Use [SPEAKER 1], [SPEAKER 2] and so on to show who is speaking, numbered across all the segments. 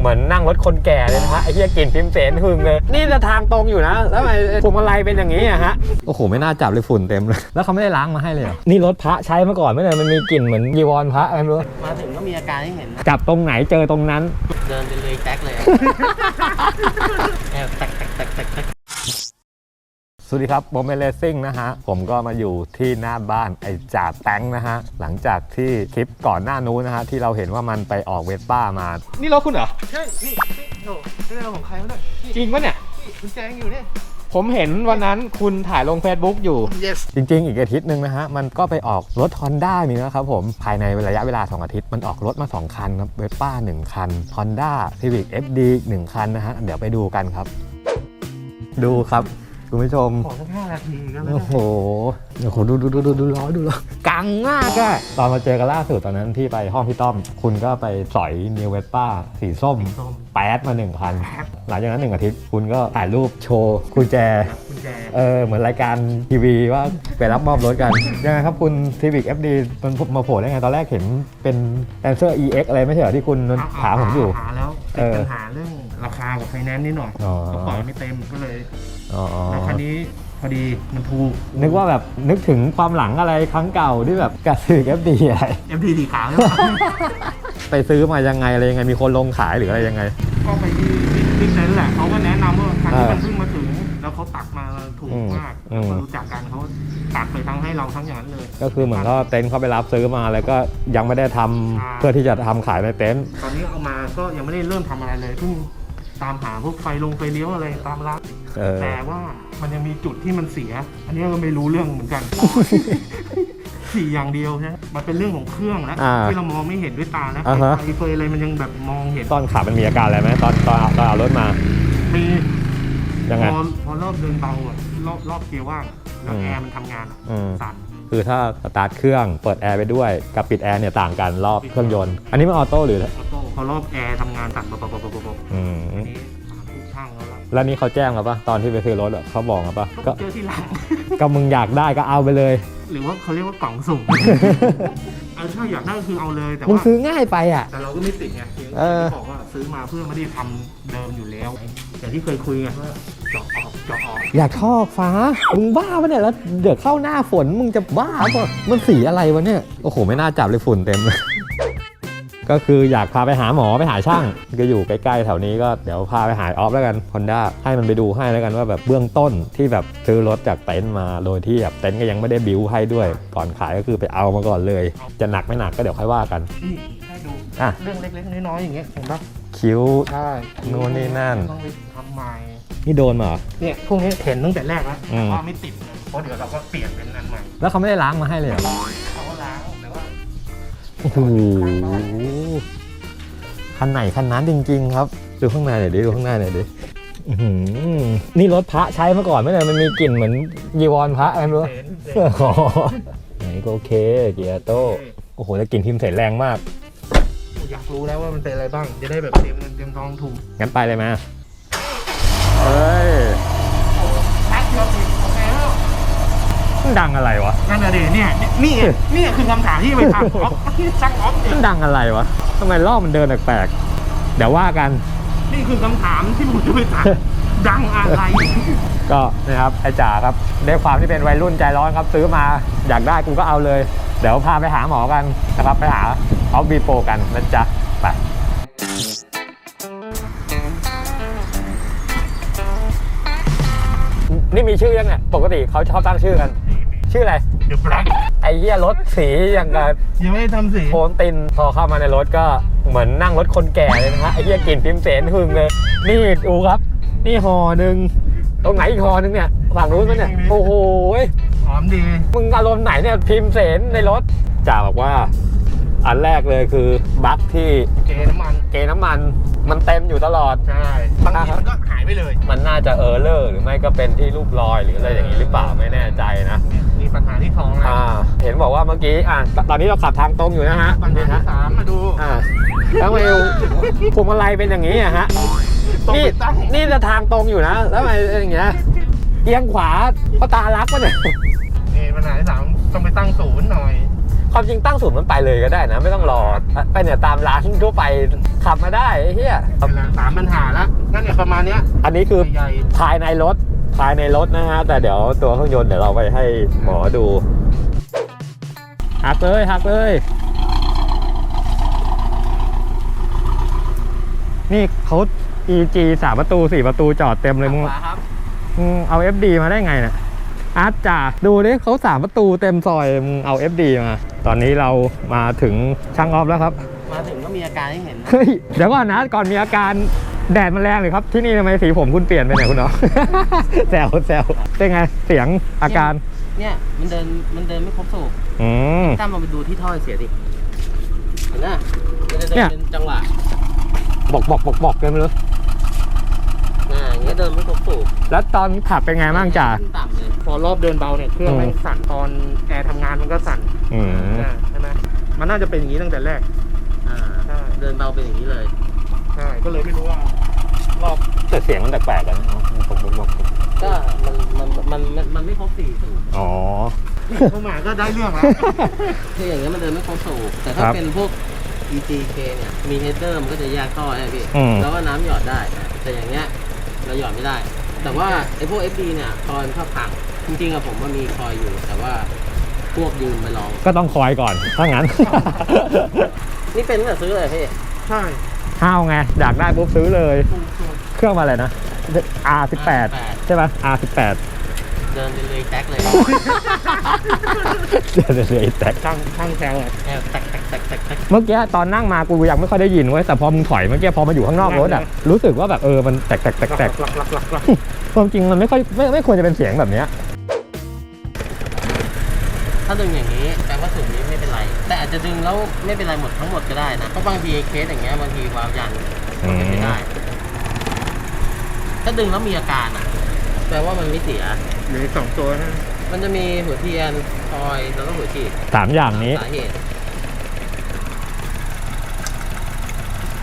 [SPEAKER 1] เหมือนนั่งรถคนแก่เลยนะฮะไอ้เหี้ยกลิ่นพิมพ์เสนหึงเลย นี่จะทางตรงอยู่นะแล้วทำไมพวงมาลัยเป็นอย่างนี้อะฮะ โอ้โห ไม่น่าจับเลยฝุ่นเต็มเลย แล้วเขาไม่ได้ล้างมาให้เลยเหรอนี่รถพระใช้มาก่อนไม่เลยมันมีกลิ่นเหมือนยีวรพระอะไรไม่รู้
[SPEAKER 2] มาถึงก็มีอาการให้เห็นนะ
[SPEAKER 1] จับตรงไหนเจอตรงนั้น
[SPEAKER 2] เดินไปเลยแจ็คเลยอะ แอบแตกแตกแตกแตกแตก
[SPEAKER 1] สวัสดีครับโบเมเลซิ่งนะฮะ ผมก็มาอยู่ที่หน้าบ้านไอ้จ่าแตงนะฮะ หลังจากที่คลิปก่อนหน้านู้นนะฮะ ที่เราเห็นว่ามันไปออกเวสป้ามา นี่รถคุณเหรอ
[SPEAKER 2] ใช่นี่นี่โหนี่เราของใครวะเนี่ย
[SPEAKER 1] จริงปะเนี่ย
[SPEAKER 2] นี่คุณแจงอยู่เนี่ย
[SPEAKER 1] ผมเห็นวันนั้นคุณถ่ายลง Facebook อยู่
[SPEAKER 2] yes
[SPEAKER 1] จริง ๆ อีกอาทิตย์หนึ่งนะฮะ มันก็ไปออกรถ Honda นี่นะครับผม ภายในระยะเวลา 2 อาทิตย์ มันออกรถมา 2 คันครับเวสป้า1คัน Honda Civic FD อีก1คันนะฮะ เดี๋ยวไปดูกันครับ ดูครับ คุณผู้ชม
[SPEAKER 2] ขอสักห้านาทีก็ไม่
[SPEAKER 1] โอ้
[SPEAKER 2] ได้
[SPEAKER 1] โหโอ้โหดูดูดูดูดูล้อดูล้อกังมากอะตอนมาเจอกันล่าสุดตอนนั้นที่ไปห้องพี่ต้อม คุณก็ไปสอยนิวเวสป้าสีส้ม
[SPEAKER 2] ส้ม
[SPEAKER 1] แป๊ดมาหนึ่งคัน
[SPEAKER 2] แป๊ด
[SPEAKER 1] หลังจากนั้นหนึ่งอาทิตย์คุณก็ถ่ายรูปโชว์กุญแจ
[SPEAKER 2] คุณแจ
[SPEAKER 1] เออ เหมือนรายการทีวีว่าไปรับมอบรถกัน ยังไงครับคุณ Civic FD มันมาโผล่ได้ไง ตอนแรกเห็นเป็น Lancer EX อะไรไม่ใช่เหรอที่คุณถามผมอยู่
[SPEAKER 2] หาแล้ว
[SPEAKER 1] เอ
[SPEAKER 2] ติด
[SPEAKER 1] อ
[SPEAKER 2] ปัญหาเรื่องราคากับไฟแนนซ์นิดหน่อย
[SPEAKER 1] อ๋อ
[SPEAKER 2] เขาปล่อยไม่เต็มก็เลย
[SPEAKER 1] อ๋อ
[SPEAKER 2] แล้วคันนี้พอดีมันถูก
[SPEAKER 1] นึกว่าแบบนึกถึงความหลังอะไรครั้งเก่าที่แบบกับ Civic FD อะไร
[SPEAKER 2] MT สีขาวใช่ไหม
[SPEAKER 1] ไปซื้อมายังไงอะไรยังไงมีคนลงขายหรืออะไรยังไง
[SPEAKER 2] ก็ไปที่ที่เซนแหละเขาก็แนะนำว่าคันที่
[SPEAKER 1] เออ
[SPEAKER 2] มันเพิ่งมาถึง แล้วเขาตัดมาถูก
[SPEAKER 1] อืม
[SPEAKER 2] มาก
[SPEAKER 1] อื
[SPEAKER 2] แล้ว
[SPEAKER 1] ม
[SPEAKER 2] ก็รู้จักกันเขาตัดไปทั้งให้เราทั้งอย่างนั้นเลย
[SPEAKER 1] ก็คือเหมือนก็เต็นท์เขาไปรับซื้อมาแล้วก็ยังไม่ได้ทำ
[SPEAKER 2] อ่า
[SPEAKER 1] เพื่อที่จะทำขายในเต็นท์
[SPEAKER 2] ตอนนี้เอามาก็ยังไม่ได้เริ่มทำอะไรเลยเพิ่งตามหาพวกไฟลงไฟเลี้ยวอะไรตามร้าน แต่ว่ามันยังมีจุดที่มันเสีย อันนี้ก็ไม่รู้เรื่องเหมือนกันสี่อย่างเดียวใช่ไหมมันเป็นเรื่องของเครื่อง
[SPEAKER 1] นะ
[SPEAKER 2] ที่เรามองไม่เห็นด้วยตา
[SPEAKER 1] นะ
[SPEAKER 2] ไอฟเฟยอะไรมันยังแบบมองเห็น
[SPEAKER 1] ตอนขับมันมีอาการอะไรไหมตอนตอนตอนเอารถมา
[SPEAKER 2] มี
[SPEAKER 1] ยังไง
[SPEAKER 2] พอรอบเดินเบาอะรอบรอบเกียร์ว่างแล้วแอร์มันทำงานสั่น
[SPEAKER 1] คือถ้าสตาร์ทเครื่องเปิดแอร์ไปด้วยกับปิดแอร์เนี่ยต่างกันรอบเครื่องยนต์ อันนี้มันออโต้หรือ
[SPEAKER 2] ออโต้พอรอบแอร์ทำงานสั่นปบปบปบปบปบ
[SPEAKER 1] อืม
[SPEAKER 2] อันนี้ แล้วล่ะ
[SPEAKER 1] แล้วนี่เขาแจ้งมาปะตอนที่ไปซื้อรถอะเขาบอกมาปะ
[SPEAKER 2] ก็
[SPEAKER 1] ก็
[SPEAKER 2] เจอที่หลัง
[SPEAKER 1] ก็มึงอยากได้ก็เอาไปเลย
[SPEAKER 2] หรือว่าเขาเรียกว่ากล่องสุ่มเออถ้าอยากได้ก็คือเอาเลยแต่
[SPEAKER 1] มึง
[SPEAKER 2] ว่า
[SPEAKER 1] ซื้อง่ายไปอะ
[SPEAKER 2] แต่เราก็ไม่ติดไงที่
[SPEAKER 1] เออ
[SPEAKER 2] บอกว่าซื้อมาเพื่อไม่ได้ทำเดิมอยู่แล้วอย่างที่เคยคุยไงว่าเจาะออกเจาะออก
[SPEAKER 1] อยากทอกฟ้า มึงบ้าปะเนี่ยแล้วเดี๋ยวเข้าหน้าฝนมึงจะบ้าปะมันสีอะไรวะเนี่ย โอ้โห ไม่น่าจับเลยฝุ่นเต็มเลย ก็คืออยากพาไปหาหมอไปหาช่าง ก็อยู่ใกล้ๆแถวนี้ก็เดี๋ยวพาไปหาออฟแล้วกันฮอนด้าให้มันไปดูให้แล้วกันว่าแบบเบื้องต้นที่แบบซื้อรถจากเต็นท์มาโดยที่แบบเต็นท์ก็ยังไม่ได้บิวให้ด้วย ก่อนขายก็คือไปเอามาก่อนเลย จะหนักไม่หนักก็เดี๋ยวค่อยว่ากัน
[SPEAKER 2] นี่ให้ดู
[SPEAKER 1] อะ
[SPEAKER 2] เรื่องเล็กๆน้อยๆอย่างเงี้ยเห็นปะ
[SPEAKER 1] คิ้ว
[SPEAKER 2] ใช่
[SPEAKER 1] นู่นนี่นั่น
[SPEAKER 2] ต้องไปทำใหม่
[SPEAKER 1] นี่โดนมาเหรอ
[SPEAKER 2] เนี่ยพวกนี้เห็นตั้งแต่แรกแล้ว
[SPEAKER 1] อืม
[SPEAKER 2] แต่ว่าไม่ติดเลยเพราะเดี๋ยวเราก็เปลี่ยนเป็นอันใหม่
[SPEAKER 1] แล้วเขาไม่ได้ล้างมาให้เลยเหรอ โอ้โหคันไหนคันนั้นจริง ๆ ครับ ดูข้างในหน่อยดิดูข้างในหน่อยดิอื้อหือนี่รถพระใช้มาก่อนไม่เลยมันมีกลิ่นเหมือนยีวรพระอะไรไม่รู้
[SPEAKER 2] เห็นเห็น
[SPEAKER 1] อ๋อไหนก็โอเคเกียร์โต้โอ้โหแล้วกลิ่นพิมพ์เสร็จแรงมาก
[SPEAKER 2] อยากรู้แล้วว่ามันเป็นอะไรบ้าง จะได้แบบเตรียมเงินเตรียมทองถูก
[SPEAKER 1] งั้นไปเลยมาเฮ้ย
[SPEAKER 2] แป๊บเดียวติดโอเคแล้ว
[SPEAKER 1] มันดังอะไรวะ
[SPEAKER 2] นั่นน่ะดิเนี่ยนี่นี่คือคำถามที่ไปถามออฟที่ซักออฟเนี่ย
[SPEAKER 1] มันดังอะไรวะทำไมรอบมันเดินแปลกๆ เดี๋ยวว่ากัน
[SPEAKER 2] นี่คือคำถามที่ผมจะไปถามดังอะไร
[SPEAKER 1] ก็นะครับไอ้จ๋าครับด้วยความที่เป็นวัยรุ่นใจร้อนครับ ซื้อมาอยากได้กูก็เอาเลย เดี๋ยวพาไปหาหมอกันนะครับไปหาออฟบีโปกันนะจ๊ะไปนี่มีชื่อยังเนี่ยปกติเขาชอบตั้งชื่อกัน ชื่ออะไร
[SPEAKER 2] เดี๋ยวแบล็ค
[SPEAKER 1] ไอ้เหี้ยรถสีอย่างกับ
[SPEAKER 2] ยังไม่ได้ทำสี
[SPEAKER 1] โคนตินพอเข้ามาในรถก็เหมือนนั่งรถคนแก่เลยนะฮะไอ้เหี้ยกลิ่นพิมพ์เสนหึงเลย นี่ดูครับ นี่ห่อหนึ่งตรงไหนอีกห่อหนึ่งเนี่ยฝั่งนู้นมั้ยเนี่ยโอ้โหย
[SPEAKER 2] หอมดี
[SPEAKER 1] มึงอารมณ์ไหนเนี่ยพิมพ์เสนในรถจ่าบอกว่า อันแรกเลยคือบั๊กที่
[SPEAKER 2] เกน้ำมัน
[SPEAKER 1] เกน้ำมันมันเต็มอยู่ตลอด
[SPEAKER 2] ใช่บางทีมันก็หายไปเลย
[SPEAKER 1] มันน่าจะเออร์เลอร์หรือไม่ก็เป็นที่รูปรอยหรืออะไรอย่างนี้หรือเปล่าไม่แน่ใจนะ
[SPEAKER 2] มีปัญหาที่ท้องนะ
[SPEAKER 1] อ่า เห็นบอกว่าเมื่อกี้อ่าตอนนี้เราขับทางตรงอยู่นะฮะ
[SPEAKER 2] ปัญหา
[SPEAKER 1] นี่
[SPEAKER 2] ที่
[SPEAKER 1] ฮะ
[SPEAKER 2] สามมาดู
[SPEAKER 1] อ่าแล้วทำไมพวงมาลัยเป็นอย่างนี้อะฮะ
[SPEAKER 2] ตรง
[SPEAKER 1] นี่
[SPEAKER 2] ไปตั้ง
[SPEAKER 1] นี่จะทางตรงอยู่นะ แล้วทำไมเป็นอย่างเงี้ยเอียงขวาเพราะตาลักปะเนี่ย
[SPEAKER 2] นี่ปัญหาที่สามต้องไปตั้งศูนย์หน่อย
[SPEAKER 1] ความจริงตั้งศูนย์มันไปเลยก็ได้นะ ไม่ต้องรอไปเนี่ยตามร้านทั่วไปขับมาได้ไอ้เหี้ย
[SPEAKER 2] สามปัญหาแล้วนั่นเนี่ยประมาณเนี้ย
[SPEAKER 1] อันนี้คือ
[SPEAKER 2] ใหญ่
[SPEAKER 1] ภายในรถภายในรถนะฮะ แต่เดี๋ยวตัวเครื่องยนต์เดี๋ยวเราไปให้หมอดู หักเลยหักเลย นี่เขา EG สามประตูสี่ประตูจอดเต็มเลยมึง
[SPEAKER 2] ขวาครับ
[SPEAKER 1] มึงเอา FD มาได้ไงเนี่ยอาร์ตจ่าดูดิเขาสามประตูเต็มซอยมึงเอา FD มา ตอนนี้เรามาถึงช่างออฟแล้วครับ
[SPEAKER 2] มาถึงก็มีอาการให้เห็นนะ
[SPEAKER 1] เฮ้ยเดี๋ยวก่อนนะก่อนมีอาการแดดมันแรงเลยครับ ที่นี่ทำไมสีผมคุณเปลี่ยนไปไหนคุณเนาะแซวแซวเป็นไงเสียงอาการ
[SPEAKER 3] เนี่ยมันเดินมันเดินไม่ครบสูบ
[SPEAKER 1] อืม
[SPEAKER 3] ตั้มมาไปดูที่ท่อเสียดิเห็นไหมมันจะเดิ
[SPEAKER 1] เนี่
[SPEAKER 3] น
[SPEAKER 1] ย
[SPEAKER 3] เป็นจังหวะ
[SPEAKER 1] บอกบอกบอกบอกกันเลย
[SPEAKER 3] อ่าอย่างเงี้ยเดินไม่ครบสูบ
[SPEAKER 1] แล้วตอนขับเป็นไงบ้างจ่า
[SPEAKER 3] ขึ้นต่ำเลย
[SPEAKER 2] พอรอบเดินเบาเนี่ยเครื่อง
[SPEAKER 1] อืม
[SPEAKER 2] แม่งสั่นตอนแอร์ทำงานมันก็สั่น
[SPEAKER 1] อืม
[SPEAKER 2] อ่าใช่ไหมมันน่าจะเป็นอย่างนี้ตั้งแต่แรก
[SPEAKER 3] อ่า
[SPEAKER 2] ใช่
[SPEAKER 3] เดินเบาเป็นอย่างนี้เลย
[SPEAKER 2] ใช่ก็เลยไม่รู้ว่ารอบ
[SPEAKER 1] แต่เสียงมันแปลกๆกันนะบอกบอกบอก
[SPEAKER 3] ก็ มันมันมันมันมันไม่ครบสี่สูบ
[SPEAKER 1] อ๋อ
[SPEAKER 2] เข้ามาก็ได้เรื่องแล้ว
[SPEAKER 3] คืออย่างเงี้ยมันเดินไม่ครบสูบแต่ถ้า
[SPEAKER 1] ครับ
[SPEAKER 3] เป็นพวก EGK เนี่ยมีเฮดเดอร์มันก็จะแยกท่อใช่ไหมพี่
[SPEAKER 1] อืม
[SPEAKER 3] แล้วก็น้ำหยอดได้ แต่อย่างเงี้ยเราหยอดไม่ได้ แต่ว่าไอ้พวก FD เนี่ยคอยมันชอบพังจริงๆอะผมมันมีคอยอยู่ แต่ว่าพวกยืมไปลอง
[SPEAKER 1] ก็ต้องคอยก่อน ถ้างั้น
[SPEAKER 3] นี่เป็นตั้งแต่ซื้อเลยพี่
[SPEAKER 2] ใช่
[SPEAKER 1] ห้าวไง อยากได้ปุ๊บซื้อเลย
[SPEAKER 2] ถูกถูก
[SPEAKER 1] เครื่องมาอะไรนะ R18 ใช่ไหม R18
[SPEAKER 3] เดินเป็นเลยแท็กเลย
[SPEAKER 1] เดี๋ยวเดี๋ยวเดี๋ยวไอ้แตก
[SPEAKER 2] ช่างช่างแซวอะ
[SPEAKER 3] แอบแตกแตกแตกแตกแตก
[SPEAKER 1] เมื่อกี้ตอนนั่งมากูยังไม่ค่อยได้ยินเว้ยแต่พอมึงถอยเมื่อกี้พอมาอยู่ข้างนอกรถอะรู้สึกว่าแบบเออมันแตกแตกแตกแตก
[SPEAKER 2] หลักหลักหลักหลัก
[SPEAKER 1] ความจริงมันไม่ค่อยไม่ไม่ควรจะเป็นเสียงแบบเนี้ย
[SPEAKER 3] ถ้าดึงอย่างนี้แปลว่าสูบนี้ไม่เป็นไร แต่อาจจะดึงแล้วไม่เป็นไรหมดทั้งหมดก็ได้นะ เพราะบางทีเคสอย่างเงี้ยบางทีวาล์วยันมันเป็นไม่ได้ ถ้าดึงแล้วมีอาการอะ แปลว่ามันไม่เสีย
[SPEAKER 2] เหลืออกสองตัวนะ
[SPEAKER 3] มันจะมีหัวเทียนคอยแล้วก็หัวฉีด
[SPEAKER 1] สามอย่างนี้
[SPEAKER 3] สาเหตุ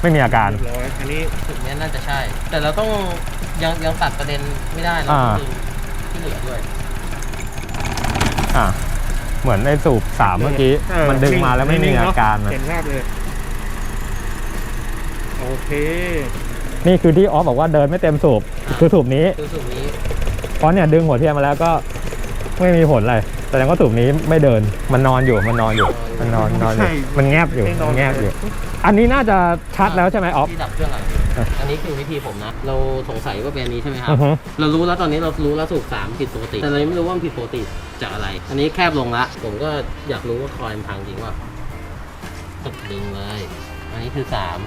[SPEAKER 1] ไม่มีอาการ
[SPEAKER 2] เรียบร้อยอันนี้
[SPEAKER 3] จุดเนี้ยน่าจะใช่ แต่เราต้องยังยังตัดประเด็นไม่ได้เราต้องดึงที่เหลือด้วย
[SPEAKER 1] อะเหมือนในสูบสามเมื่อกี้ มันดึงมาแล้วไม่มีอาการ
[SPEAKER 2] เน
[SPEAKER 1] นะ
[SPEAKER 2] เห็นภาพเลย โอเค
[SPEAKER 1] นี่คือที่ออฟบอกว่าเดินไม่เต็มสูบ
[SPEAKER 3] อ่า
[SPEAKER 1] คือสูบนี้
[SPEAKER 3] คือสูบนี้
[SPEAKER 1] เพราะเนี่ยดึงหัวเทียนมาแล้วก็ไม่มีผลอะไรแสดงว่าสูบนี้ไม่เดินมันนอนอยู่มันนอนอยู่ มันนอนนอนอยู่
[SPEAKER 2] ใช่
[SPEAKER 1] มันแงบอยู่
[SPEAKER 2] ไม่นอน
[SPEAKER 1] มันแงบอยู่ อันนี้น่าจะชัดแล้วใช่ไหมออฟ
[SPEAKER 3] ที่ดับเครื่องอะ
[SPEAKER 1] อะ
[SPEAKER 3] อันนี้คือวิธีผมนะ เราสงสัยว่าเป็นอันนี้ใช่ไหมครั
[SPEAKER 1] อื
[SPEAKER 3] บ
[SPEAKER 1] อฮึ
[SPEAKER 3] เรารู้แล้วตอนนี้เรารู้แล้วสูบสามผิดปกติ แต่เรายังไม่รู้ว่ามันผิดปกติจากอะไร อันนี้แคบลงละ ผมก็อยากรู้ว่าคอยมันพังจริงว่าตึกดึงเลย อันนี้คือสาม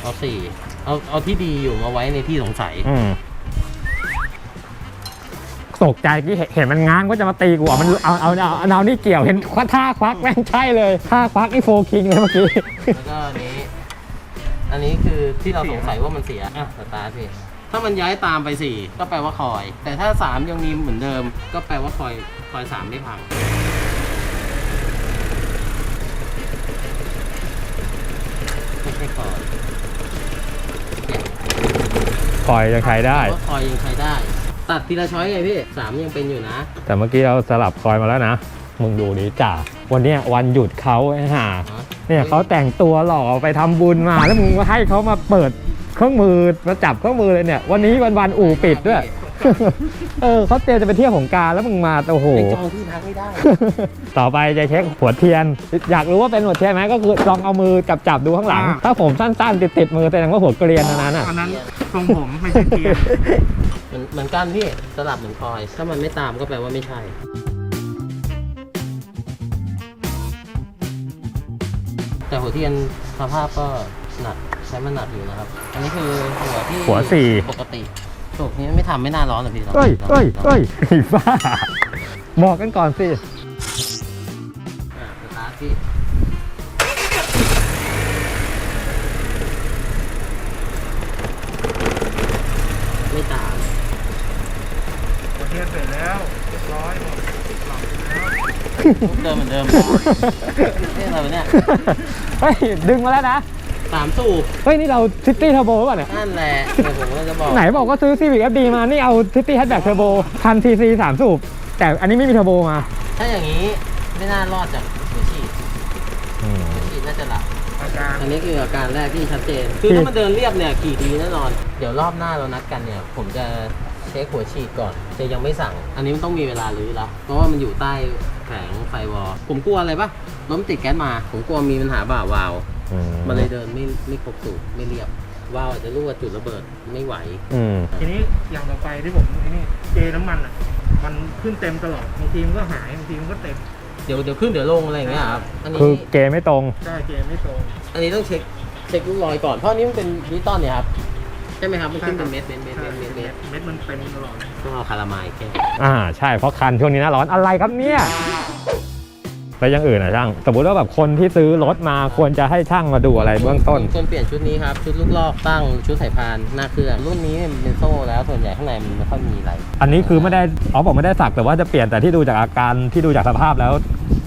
[SPEAKER 3] เอาสี่เอาเอาที่ดีอยู่มาไว้ในที่สงสัย
[SPEAKER 1] อืมตกใจที่เห็นมันง้างก็จะมาตีกูอะมันเอาเอาเอาเอาเอานี่เกี่ยวเห็นคว้าท่าควักแม่งใช่เลยท่าควักนี่โฟคิงเลยเมื่อกี้
[SPEAKER 3] แล้วก็อันนี้ อันนี้คือที่เราสงสัยว่ามันเสีย อะสตาร์ทพี่ ถ้ามันย้ายตามไปสี่ก็แปลว่าคอย แต่ถ้าสามยังมีเหมือนเดิม ก็แปลว่าคอยคอยสามไม่พัง ไม่ใช่คอย
[SPEAKER 1] คอยยังใช้ได้
[SPEAKER 3] แปลว่าคอยยังใช้ได้ ตัดทีละช้อยไงพี่สามยังเป็นอยู่นะ
[SPEAKER 1] แต่เมื่อกี้เราสลับคอยมาแล้วนะ มึงดูดิจ่าวันเนี้ยวันหยุดเขาไอ้ห่าเนี่ยเขาแต่งตัวหล่อไปทำบุญมาแล้วมึงมาให้เขามาเปิดเครื่องมือมาจับเครื่องมือเลยเนี่ย วันนี้วันวันอู่ปิดด้วย เออเขาเตรียมจะไปเที่ยวของกรารแล้วมึงมาโอ้โห
[SPEAKER 3] ไปจองที่พักไม่ได้
[SPEAKER 1] ต่อไปจะเช็คหัวเทียน อยากรู้ว่าเป็นหัวเทียนไหมก็คือลองเอามือจับจับๆดูข้างหลัง
[SPEAKER 2] อ่า
[SPEAKER 1] ถ้าผมสั้นๆ ติดติดๆมือแสดงว่าหัวเกรียนอันนั้นอะ
[SPEAKER 2] อันนั้นทรงผมไม่ใช่เทียน
[SPEAKER 3] เหมือนเหมือนกันพี่สลับเหมือนคอย ถ้ามันไม่ตามก็แปลว่าไม่ใช่ แต่หัวเทียนสภาพก็หนักใช้มันหนักอยู่นะครับ อันนี้คือหัวที่
[SPEAKER 1] หัวสี่
[SPEAKER 3] ปกติ สูบนี้ไม่ทำไม่น่าร้อนหรอกพี่
[SPEAKER 1] เอ้ยเอ้ยเอ้ยไอ้บ้าบอกกันก่อนสิ
[SPEAKER 3] อะสตาร์ทพี่ไม่ตาม
[SPEAKER 2] ประเทศเสร็จแล้วเรียบร้อยหมดหลับแล้ว
[SPEAKER 3] เดิมเหมือนเดิมนี่อะไรวะเนี่ย
[SPEAKER 1] เฮ้ยดึงมาแล้วนะ
[SPEAKER 3] สามสูบ
[SPEAKER 1] เฮ้ย นี่เราซิตี้เทอร์โบป่ะเนี่ย
[SPEAKER 3] นั่นแหละเดี๋ยวผมก็จะบอก
[SPEAKER 1] ไหนบอกว่าซื้อ Civic FD มา นี่เอาซิตี้แฮชแบ็กเทอร์โบพันซีซีสามสูบ แต่อันนี้ไม่มีเทอร์โบมา
[SPEAKER 3] ถ้าอย่างนี้ไม่น่ารอดจากหัวฉีด
[SPEAKER 1] อืม
[SPEAKER 3] หัวฉีดน่าจะหลับ
[SPEAKER 2] อาการ
[SPEAKER 3] อันนี้คืออาการแรกที่ชัดเจน คือถ้ามันเดินเรียบเนี่ยขี่ดีแน่นอน เดี๋ยวรอบหน้าเรานัดกันเนี่ย ผมจะเช็คหัวฉีดก่อน จะยังไม่สั่ง อันนี้มันต้องมีเวลารื้อละเพราะว่ามันอยู่ใต้แผงไฟวอลผมกลัวอะไรปะรถมันติดแก๊สมา ผมกลัวมีปัญหาบ่าวาล์ว
[SPEAKER 1] อื ม
[SPEAKER 3] มันเลยเดินไม่ไม่ครบสูตรไม่เรียบวาล์วอาจจะรั่วจุดระเบิดไม่ไหว
[SPEAKER 1] อืม
[SPEAKER 2] ทีนี้อย่างต่อไปที่ผมไอ้นี่เจน้ำมันอะ มันขึ้นเต็มตลอดบางทีมันก็หายบางทีมันก็เต็ม
[SPEAKER 3] เดี๋ยวเดี๋ยวขึ้นเดี๋ยวลงอะไรอย่างเงี้ยครับอันนี้
[SPEAKER 1] คือเกไม่ตรง
[SPEAKER 2] ใช่เจไม่ตรง
[SPEAKER 3] อันนี้ต้องเช็คเช็คลูกรอยก่อนเพราะอันนี้มันเป็นดิจิตอลเนี่ยครับใช่ไหมครับมันขึ้นเป็นเม็ดเม็ดเม็ด
[SPEAKER 2] ใช่
[SPEAKER 3] เม็ดเม็ดเม็ด
[SPEAKER 2] เม็ดมันเต็มตลอด
[SPEAKER 3] ต้องเอาคาราไมล์แค่
[SPEAKER 1] อ่า ใช่ เพราะคันช่วงนี้หน้าร้อนอะไรครับเนี่ย แล้วอยังอื่นอะช่าง สมมติว่าแบบคนที่ซื้อรถมาควรจะให้ช่างมาดูอะไรเบื้องต้น
[SPEAKER 3] ควรเปลี่ยนชุดนี้ครับ ชุดลูกลอกตั้งชุดสายพานหน้าเครื่องรุ่นนี้มันเป็นโซ่แล้วส่วนใหญ่ข้างในมันไม่ค่อยมีอะไร
[SPEAKER 1] อันนี้คือไม่ได้อ๋อบอกไม่ได้สักแต่ว่าจะเปลี่ยนแต่ที่ดูจากอาการที่ดูจากสภาพแล้ว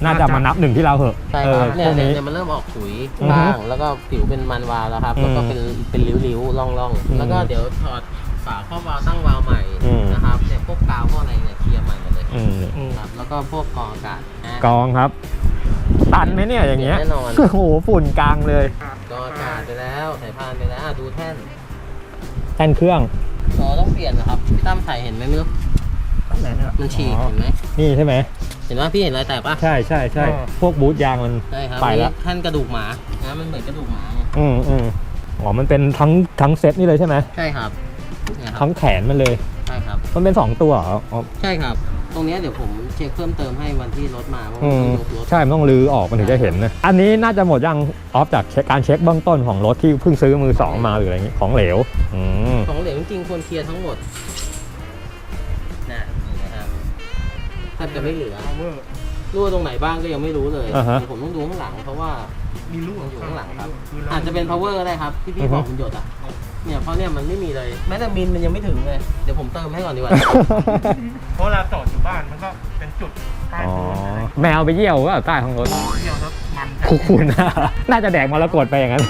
[SPEAKER 1] น่าจะมานับหนึ่งที่เราเหอะ
[SPEAKER 3] ใช่
[SPEAKER 1] เอ
[SPEAKER 3] ค
[SPEAKER 1] อ
[SPEAKER 3] รับเนี่
[SPEAKER 1] พ
[SPEAKER 3] ยว
[SPEAKER 1] ก
[SPEAKER 3] เนี่ย
[SPEAKER 1] นี้
[SPEAKER 3] เนี่ยมันเริ่มออกขุย
[SPEAKER 1] อือฮึ
[SPEAKER 3] บ้างแล้วก็ผิวเป็นมันวาล์วแล้วครับ
[SPEAKER 1] อืม
[SPEAKER 3] แล้วก็เป็นเป็นริ้วๆร่อง
[SPEAKER 1] อืม
[SPEAKER 3] ๆแล้วก็เดี๋ยวถอดฝาครอบวาล์วตั้งวาล์วใหม่
[SPEAKER 1] อืม
[SPEAKER 3] นะครับเนี่ยพวกกาวพวกอะไรเนี่ยเคลียร์ใหม่หมดเลย
[SPEAKER 1] อืม
[SPEAKER 2] อืม
[SPEAKER 3] ครับแล้วก็พวกกรองอากาศนะ
[SPEAKER 1] กองครับ ตันไหมเนี่ยอย่างเงี้ย
[SPEAKER 3] แน่นอน
[SPEAKER 1] โอ้โหฝุ่นกลางเลย
[SPEAKER 3] กรองอากาศไปแล้วสายพานไปแล้วอะดูแท่น
[SPEAKER 1] แท่นเครื่อง
[SPEAKER 3] อ๋อต้องเปลี่ยนนะครับพี่ตั้มถ่ายเห็นไหมไม่รู้มันฉีก
[SPEAKER 1] อ๋อ
[SPEAKER 3] เห็นไหม
[SPEAKER 1] นี่ใช่ไหม
[SPEAKER 3] เห็นว่าพี่เห็นรอยแตกปะ
[SPEAKER 1] ใช่ใช่ใช่
[SPEAKER 2] อ๋อ
[SPEAKER 1] พวกบูทยางมัน
[SPEAKER 3] ใช่ครับ
[SPEAKER 1] ไป
[SPEAKER 3] อัน
[SPEAKER 1] แล้
[SPEAKER 3] นี้
[SPEAKER 1] ว
[SPEAKER 3] แท่นกระดูกหมานะมันเหมือนกระดูกหมาไง
[SPEAKER 1] อืมอืมอ๋อ มันเป็นทั้งทั้งเซตนี่เลยใช่ไหม
[SPEAKER 3] ใช่ครับเนี่ยครั
[SPEAKER 1] ทั้
[SPEAKER 3] บ
[SPEAKER 1] งแขนมันเลย
[SPEAKER 3] ใช่ครับ
[SPEAKER 1] มันเป็นสองตัวเหรออ๋อ
[SPEAKER 3] ใช่ครับ ตรงเนี้ยเดี๋ยวผมเช็คเพิ่มเติมให้วันที่รถมาว่า
[SPEAKER 1] อื
[SPEAKER 3] มัน
[SPEAKER 1] ม
[SPEAKER 3] ต้องยกรถ
[SPEAKER 1] ใช่มันต้องรื้อออกมันถึงจะเห็นนะ อันนี้น่าจะหมดยังออฟจากเช็คการเช็คเบื้องต้นของรถที่เพิ่งซื้อมือสองมาหรืออะไรอย่างงี้ของเหลวอืม
[SPEAKER 3] ของเหลวจริงๆควรเคลียร์ทั้งหมดนะนี่นะครับแทบจะไม่เหลือ
[SPEAKER 2] พาวเวอร์
[SPEAKER 3] รั่วตรงไหนบ้างก็ยังไม่รู้เลย
[SPEAKER 1] อ่าฮะ
[SPEAKER 3] เดี๋ยวผมต้องดูข้างหลังเพราะว่า
[SPEAKER 2] มีลูก
[SPEAKER 3] มันอยู่ข้างหลังครับ
[SPEAKER 2] คืร
[SPEAKER 3] อาจจะเป็น power ก็ได้ครับที่
[SPEAKER 1] อื
[SPEAKER 3] พี่
[SPEAKER 1] อฮึ
[SPEAKER 3] บอกมันหยดอะ เนี่ยเพราะเนี่ยมันไม่มีเลยแม้แต่มินมันยังไม่ถึงเลยเดี๋ยวผมเติมให้ก่อนดีกว่า
[SPEAKER 2] เพราะเวลาจอดอยู่บ้านมันก็เป็นจุดใต้
[SPEAKER 1] อ๋อ
[SPEAKER 2] พื้นอะไร
[SPEAKER 1] แมวไปเยี่ยวก็ใต้ท้องรถ
[SPEAKER 2] เที่ยวแล้วมัน
[SPEAKER 1] คุกคุณนะน่าจะแดกมรกตไปอย่างนั้น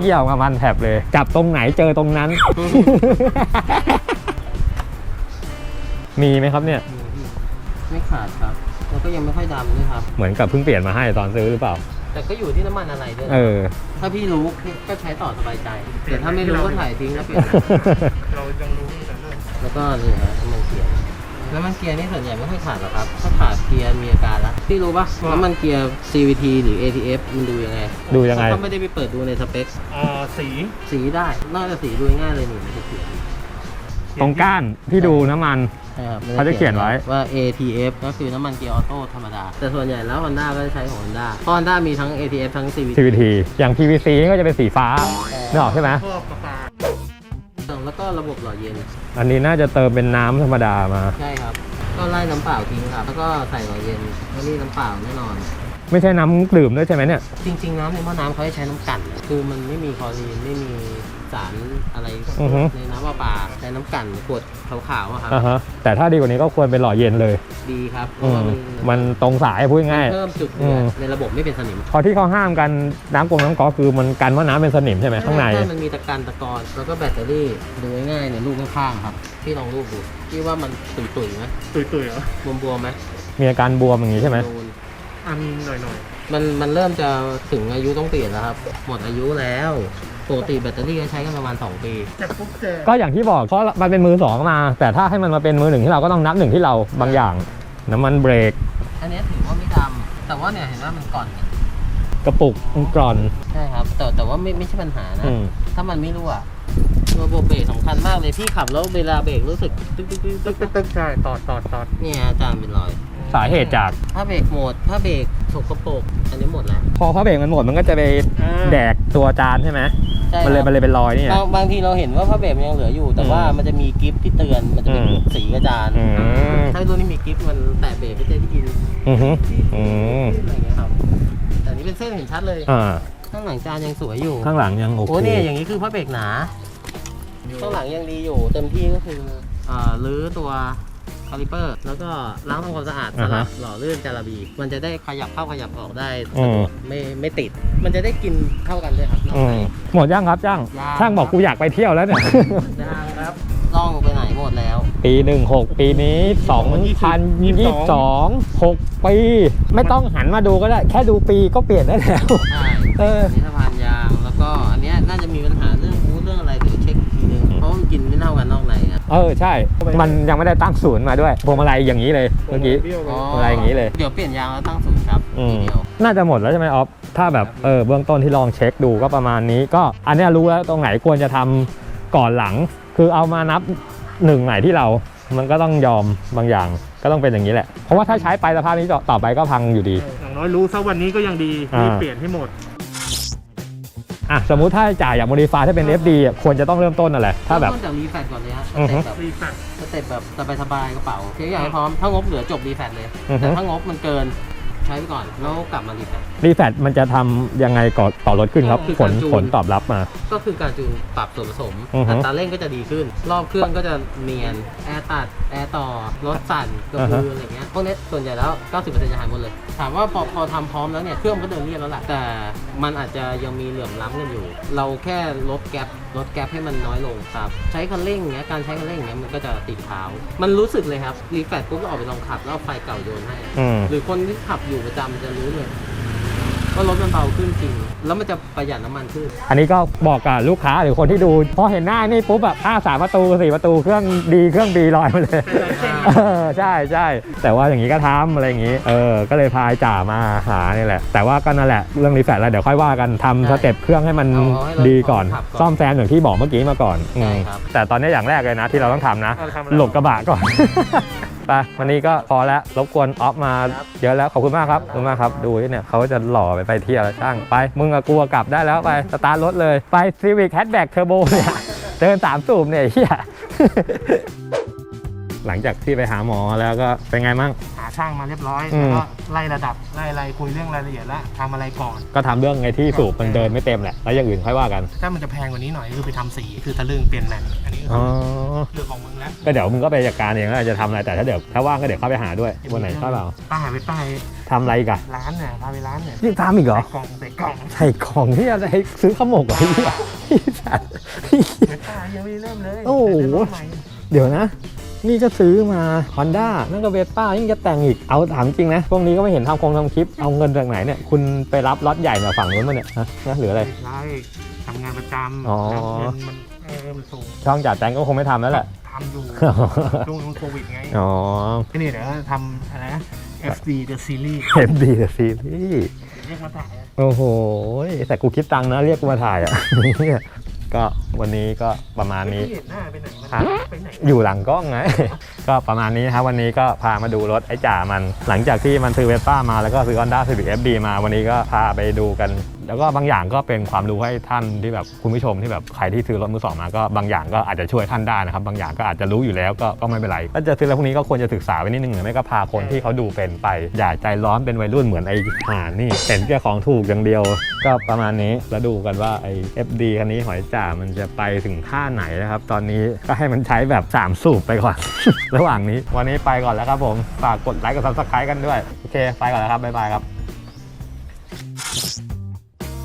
[SPEAKER 1] เยี่ยวมามันแถบเลย จับตรงไหนเจอตรงนั้น มีไหมครับเนี่ย
[SPEAKER 3] ไม่ขาดครับ แล้วก็ยังไม่ค่อยดำด้วยครับ
[SPEAKER 1] เหมือนกับเพิ่งเปลี่ยนมาให้ตอนซื้อหรือเปล่า
[SPEAKER 3] แต่ก็อยู่ที่น้ำมันอะไรด้วยนะ
[SPEAKER 1] เออ
[SPEAKER 3] ถ้าพี่รู้ก็ใช้ต่อสบายใจ แต่ถ้าไม่รู้ก็ถ่ายทิ้งแล้วเปลี่ยน
[SPEAKER 2] เรายังรู้แต่เรื่อง
[SPEAKER 3] แล้วก็นี่ฮะน้ำมันเกียร์น้ำมันเกียร์นี่ส่วนใหญ่ไม่ค่อยขาดหรอกครับ ถ้าขาดเกียร์มีอาการแล้วพี่รู้ปะน้ำมันเกียร์ CVT หรือ ATF มันดูยังไง
[SPEAKER 1] ดูยังไง
[SPEAKER 3] ก็ไม่ได้ไปเปิดดูในสเปค
[SPEAKER 2] อ่าสี
[SPEAKER 3] สีได้นอกจากสีดูง่ายเลยนี่มันจะเขียน
[SPEAKER 1] ตรงก้านที่ดูน้ำมัน
[SPEAKER 3] ใช่ครับ
[SPEAKER 1] เขาจะเขียนไว้
[SPEAKER 3] ว่า ATF ก็คือน้ำมันเกียร์ออโต้ธรรมดา แต่ส่วนใหญ่แล้ว Honda ก็จะใช้ของ Honda เพราะ Honda มีทั้ง ATF ทั้ง CVT
[SPEAKER 1] CVT อย่าง PVC ก็จะเป็นสีฟ้านึกออกใช่ไหม
[SPEAKER 2] ครอบประปา
[SPEAKER 3] แล้วก็ระบบหล่อเย็น
[SPEAKER 1] อันนี้น่าจะเติมเป็นน้ำธรรมดามา
[SPEAKER 3] ใช่ครับ ก็ไล่น้ำเปล่าทิ้งครับ แล้วก็ใส่หล่อเย็นแล้วนี่น้ำเปล่าแน่นอน
[SPEAKER 1] ไม่ใช่น้ำดื่มด้วยใช่ไหมเนี่ย
[SPEAKER 3] จริง ๆ น้ำในหม้อน้ำเขาให้ใช้น้ำกลั่น คือมันไม่มีคลอรีนไม่มี สารอะไร
[SPEAKER 1] อือฮึ
[SPEAKER 3] ในน้ำประปาใช้น้ำกลั่นขวดขาวๆอะครับ
[SPEAKER 1] อ่าฮะแต่ถ้าดีกว่านี้ก็ควรเป็นหล่อเย็นเลย
[SPEAKER 3] ดีครับเพ
[SPEAKER 1] อื
[SPEAKER 3] ราะว่ามมัน
[SPEAKER 1] มันตรงสายพูดง่าย
[SPEAKER 3] เพิ่มจุด
[SPEAKER 1] อื
[SPEAKER 3] เดือ
[SPEAKER 1] ม
[SPEAKER 3] ดในระบบไม่เป็นสนิม
[SPEAKER 1] พอที่เขาห้ามกันน้ำกงน้ำก๊อกคือมันกันว่าน้ำเป็นสนิมใช่ไหมข้างใน
[SPEAKER 3] ใช่มันมีตะกันตะกอนแล้วก็แบตเตอรี่ดูง่ายๆเนี่ยรูปข้างๆครับพี่ลองรูปดูพี่ว่ามันตุ่ยๆไหม
[SPEAKER 2] ตุยๆเหรอบ
[SPEAKER 3] วมๆไหม
[SPEAKER 1] มีอาการบวมอย่างนี้ใช่ไหม
[SPEAKER 3] นูน
[SPEAKER 2] อ่ามีหน่อย
[SPEAKER 3] มันมันเริ่มจะถึงอายุต้องเปลี่ยนแล้วครับ หมดอายุแล้ว ปกติแบตเตอรี่ก็ใช้กันประมาณ 2 ปี
[SPEAKER 2] ๆแต่ปุ๊บเจอ
[SPEAKER 1] ก็อย่างที่บอกเพราะมันเป็นมือสองมา แต่ถ้าให้มันมาเป็นมือหนึ่งที่เราก็ต้องนับหนึ่งที่เราบางอย่าง น้ำมันเบรก
[SPEAKER 3] อันนี้ถือว่าไม่ดำแต่ว่าเนี่ยเห็นว่ามันก่อนเนี่ย
[SPEAKER 1] กระปุกมันกร่อน
[SPEAKER 3] ใช่ครับ แต่แต่ว่าไม่ไม่ใช่ปัญหานะ
[SPEAKER 1] อืม
[SPEAKER 3] ถ้ามันไม่รั่ว ตัวโบเบรกสำคัญมากเลยพี่ขับแล้วเวลาเบรกรู้สึกตึ๊กตึ๊กตึ๊ก
[SPEAKER 2] ตึ๊กตึกตึกใช่ตอดตอดตอด
[SPEAKER 3] เนี่ยอาจารย์เป็นรอย
[SPEAKER 1] สาเหตุจาก
[SPEAKER 3] ถ้าเบรกหมด ถ้าเบรกสกปรกอันนี้หมดแล้ว
[SPEAKER 1] พอเขาเบรกมันหมดมันก็จะไปแดกตัวจานใช่ไหม
[SPEAKER 3] ใช่
[SPEAKER 1] มันเลย
[SPEAKER 3] ค
[SPEAKER 1] มั
[SPEAKER 3] รั
[SPEAKER 1] นเลยเป็นรอยนี่ไง
[SPEAKER 3] บางบางทีเราเห็นว่าผ้าเบรกมันยังเหลืออยู่ แต่ว่ามันจะมีกิฟต์ที่เตือนมันจะเป็น
[SPEAKER 1] อืม
[SPEAKER 3] สีกระจาน
[SPEAKER 1] อืม
[SPEAKER 3] ถ้ารุ่นนี้มีกิฟต์มันแตะเบรกไม่ได้ที่ยิน
[SPEAKER 1] อือฮึอืม
[SPEAKER 3] อะไรอย่างเงี้ยครับแต่อันนี้เป็นเส้นเห็นชัดเลย
[SPEAKER 1] อ่า
[SPEAKER 3] ข้างหลังจานยังสวยอยู่
[SPEAKER 1] ข้างหลังยังโอเค
[SPEAKER 3] โอ้
[SPEAKER 1] เค
[SPEAKER 3] เนี่ยอย่างนี้คือผ้าเบรกหนา ข้างหลังยังดีอยู่ เต็มที่ก็คืออ่ารื้อตัวคาลิเปอร์ แล้วก็ล้างทำความสะอาดส
[SPEAKER 1] อ่า
[SPEAKER 3] ลั
[SPEAKER 1] ฮะ
[SPEAKER 3] บหล่อลื่นจาระบี มันจะได้ขยับเข้าขยับออกได้
[SPEAKER 1] อื
[SPEAKER 3] สะ
[SPEAKER 1] ม
[SPEAKER 3] ดวกไม่ไม่ติด มันจะได้กินเข้ากันด้วยครับนอก
[SPEAKER 1] อื
[SPEAKER 3] ใน
[SPEAKER 1] มหมดยังครับจ้าง
[SPEAKER 3] ยัง
[SPEAKER 1] ช่างบอกกูอยากไปเที่ยวแล้วเนี่ย
[SPEAKER 3] ยางครับล่องไปไหนหมดแล้ว
[SPEAKER 1] ปี16 ปีนี้ 2022 6 ปี ไม่ต้องหันมาดูก็ได้ แค่ดูปีก็เปลี่ยนได้แล้ว
[SPEAKER 3] ใช่
[SPEAKER 1] เออ
[SPEAKER 3] อันนี้สะ เออใช่
[SPEAKER 1] มันยังไม่ได้ตั้งศูนย์มาด้วยพวงมาลัยอย่างนี้เลยเมื่อกี้
[SPEAKER 2] เบี้ยวเลย
[SPEAKER 1] อะไรอย่างนี้เลย
[SPEAKER 3] เดี๋ยวเปลี่ยนยางแล้วตั้งศูนย์ครับ
[SPEAKER 1] อื
[SPEAKER 3] ที
[SPEAKER 1] ม
[SPEAKER 3] เดียว
[SPEAKER 1] น่าจะหมดแล้วใช่ไหมออฟถ้าแบบเออเบื้องต้นที่ลองเช็คดูก็ประมาณนี้ ก็อันเนี้ยรู้แล้วตรงไหนควรจะทำก่อนหลัง คือเอามานับหนึ่งไหนที่เรา มันก็ต้องยอมบางอย่างก็ต้องเป็นอย่างนี้แหละ เพราะว่าถ้าใช้ไปสภาพนี้ต่อต่อไปก็พังอยู่ดี
[SPEAKER 2] อย่างน้อยรู้ซะวันนี้ก็ยังดี
[SPEAKER 1] อ่า
[SPEAKER 2] รีบเปลี่ยนให้หมด
[SPEAKER 1] อะสมมุติถ้าจ่ายอยากโมดิฟายถ้าเป็น FD อะควรจะต้องเริ่มต้นอะไรถ้าแบบ
[SPEAKER 3] เริ่มต้นจากรีแฟกก่อนเลยฮะส
[SPEAKER 1] อือฮึ
[SPEAKER 3] เต็ปแบบ
[SPEAKER 2] รีแฟก
[SPEAKER 3] สเต็ปแบบสบายๆกระเป๋าเช็คอย่างให้พร้อมถ้างบเหลือจบรีแฟกเลย
[SPEAKER 1] อือฮึ
[SPEAKER 3] แต่ถ้างบมันเกินใช้ไปก่อน แล้วกลับมารีแฟก
[SPEAKER 1] รีแฟตมันจะทำยังไงก่อนต่อรถขึ้นครับ
[SPEAKER 3] คือ
[SPEAKER 1] ผ
[SPEAKER 3] กา
[SPEAKER 1] ล
[SPEAKER 3] รจูน
[SPEAKER 1] ผลตอบรับมา
[SPEAKER 3] ก็คือการจูนปรับส่วนผสม
[SPEAKER 1] อือฮึ
[SPEAKER 3] อัตราเร่งก็จะดีขึ้น รอบเครื่องก็จะเนียน แอร์ตัด แอร์ต่อ รถสั่นกระ
[SPEAKER 1] อ่า
[SPEAKER 3] พื
[SPEAKER 1] ฮะ
[SPEAKER 3] ออะไรเงี้ย พวกนี้ส่วนใหญ่แล้ว 90%จะหายหมดเลย ถามว่าพอพอทำพร้อมแล้วเนี่ย เครื่องมันก็เดินเรียบแล้วแหละแต่มันอาจจะยังมีเหลื่อมล้ำกันอยู่ เราแค่ลดแกลบลดแกลบให้มันน้อยลงครับ ใช้คันเร่งเงี้ย การใช้คันเร่งเงี้ยมันก็จะติดเท้า มันรู้สึกเลยครับ รีแฟตปุ๊บก็ออกไปลองขับแล้วเอาไฟเก่าโยนให้
[SPEAKER 1] อืม
[SPEAKER 3] หรือคนที่ขับอยู่ประจำจะรู้เลยว่ารถมันเบาขึ้นจริง แล้วมันจะประหยัดน้ำมันขึ้น
[SPEAKER 1] อันนี้ก็บอกกับลูกค้าหรือคนที่ดูพอเห็นหน้านี่ปุ๊บแบบห้าสามประตูสี่ประตูเครื่องดีเครื่องบีลอยมาเลยเออใช่ใช่แต่ว่าอย่างนี้ก็ทำอะไรอย่างนี้เออก็เลยพายจ่ามาหานี่แหละ แต่ว่าก็นั่นแหละเรื่องรีแฟตแล้วเดี๋ยวค่อยว่ากันทำสเต็ปเครื่องให้มัน
[SPEAKER 3] เอาเอาให้รถ
[SPEAKER 1] ดีก่อน
[SPEAKER 3] ขับก่อน
[SPEAKER 1] ซ่อมแซมอย่างที่บอกเมื่อกี้มาก่อนอืม
[SPEAKER 3] ใช่ครับ
[SPEAKER 1] แต่ตอนนี้อย่างแรกเลยนะที่เราต้องทำนะ
[SPEAKER 2] เอาทำอะไร
[SPEAKER 1] หลบกระบะก่อน ไปวันนี้ก็พอแล้วรบกวนออฟมาเยอะแล้วขอบคุณมากครับขอบคุณมากครับดูเนี่ยเขาจะหล่อไปไปเที่ยวแล้วช่างไป มึงกับกูกลับได้แล้วไปสตาร์ทรถเลยไป Civic Hatchback Turbo เนี่ยเดินสามสูบเนี่ยเฮีย หลังจากที่ไปหาหมอแล้วก็เป็นไงมั่ง
[SPEAKER 2] หาช่างมาเรียบร้อย
[SPEAKER 1] อืม
[SPEAKER 2] แล้วก็ไล่ระดับไล่อะไรคุยเรื่องรายละเอียดแล้วทำอะไรก่อน
[SPEAKER 1] ก็ทำเรื่องไงที่สูบมันเดินไม่เต็มแหละ แล้วอย่างอื่นค่อยว่ากัน
[SPEAKER 2] ถ้ามันจะแพงกว่านี้หน่อยคือไปทำสีคือทะลึ่งเปลี่ยนแหล่งอันนี้ก็
[SPEAKER 1] อ๋อ
[SPEAKER 2] คือเรื่องของมึงแล้ว
[SPEAKER 1] ก็เดี๋ยวมึงก็ไปจัดการเองว่าจะทำอะไรแต่ถ้าเดี๋ยวถ้าว่างก็เดี๋ยวเข้าไปหาด้วยวันไหนเข้าเปล่า
[SPEAKER 2] ป้ายไปป้าย
[SPEAKER 1] ทำอะไรอีกอะ
[SPEAKER 2] ร้านเนี่ยพาไปร้านเนี่ย
[SPEAKER 1] ยังทำอีกเหรอ
[SPEAKER 2] ใส่กล่องใส่กล่อง
[SPEAKER 1] ใส่ของที่อะไรซื้อขาวหมกเหรอไอ้เหี้ยไอ้สัตว์
[SPEAKER 2] เวป้ายังไม่ได้เริ่มเลย
[SPEAKER 1] โอ้โห
[SPEAKER 2] เดี๋ยวเริ่มใหม่
[SPEAKER 1] เดี๋ยวนะ นี่ก็ซื้อมา Honda นั่นก็เวสป้ายิ่งจะแต่งอีก เอาถามจริงนะ พวกนี้ก็ไม่เห็นทำคงทำคลิป เอาเงินจากไหนเนี่ย คุณไปรับล็อตใหญ่มาฝั่งนู้นมาเนี่ยฮะนะหรืออะไร
[SPEAKER 2] ใช่ทำงานประจำ
[SPEAKER 1] อ๋อ
[SPEAKER 2] เงินมันเออมันสูง
[SPEAKER 1] ช่องจ่าแตงก็คงไม่ทำแล้วแหละ
[SPEAKER 2] ทำอยู่ ช่วงมันโควิดไง
[SPEAKER 1] อ๋อ
[SPEAKER 2] ที่นี่เดี๋ยวทำอะไรนะ FD The Series
[SPEAKER 1] เห็นดีแต่ซีรีส์
[SPEAKER 2] เรียกมาถ่าย
[SPEAKER 1] โอ้โหแต่กูคิดตังค์นะเรียกกูมาถ่ายอะเนี่ย ก็วันนี้ก็ประมาณนี้
[SPEAKER 2] ไม่เห็นหน้าไปไหนมัน
[SPEAKER 1] ฮะ
[SPEAKER 2] ไปไหน
[SPEAKER 1] อยู่หลังกล้องไง ก็ประมาณนี้นะครับวันนี้ก็พามาดูรถไอ้จ่ามัน หลังจากที่มันซื้อเวสป้ามาแล้วก็ซื้อ Honda Civic FD มาวันนี้ก็พาไปดูกัน แล้วก็บางอย่างก็เป็นความรู้ให้ท่านที่แบบคุณผู้ชมที่แบบใครที่ซื้อรถมือสองมาก็บางอย่างก็อาจจะช่วยท่านได้นะครับ บางอย่างก็อาจจะรู้อยู่แล้วก็ก็ไม่เป็นไรถ้าจะซื้ออะไรพวกนี้ก็ควรจะศึกษาไว้นิดนึงหรือไม่ก็พาคนที่เขาดูเป็นไป อย่าใจร้อนเป็นวัยรุ่นเหมือนไอ้ห่านี่เห็นแค่ของถูกอย่างเดียว ก็ประมาณนี้แล้วดูกันว่าไอ้ FD คันนี้หอยจ่ามันจะไปถึงท่าไหนนะครับ ตอนนี้ก็ให้มันใช้แบบ3สูบไปก่อน ระหว่างนี้ วันนี้ไปก่อนแล้วครับผมฝากกดไลค์กด subscribe กันด้วยโอเคไปก่อนแล้วครับบ๊ายบายครับ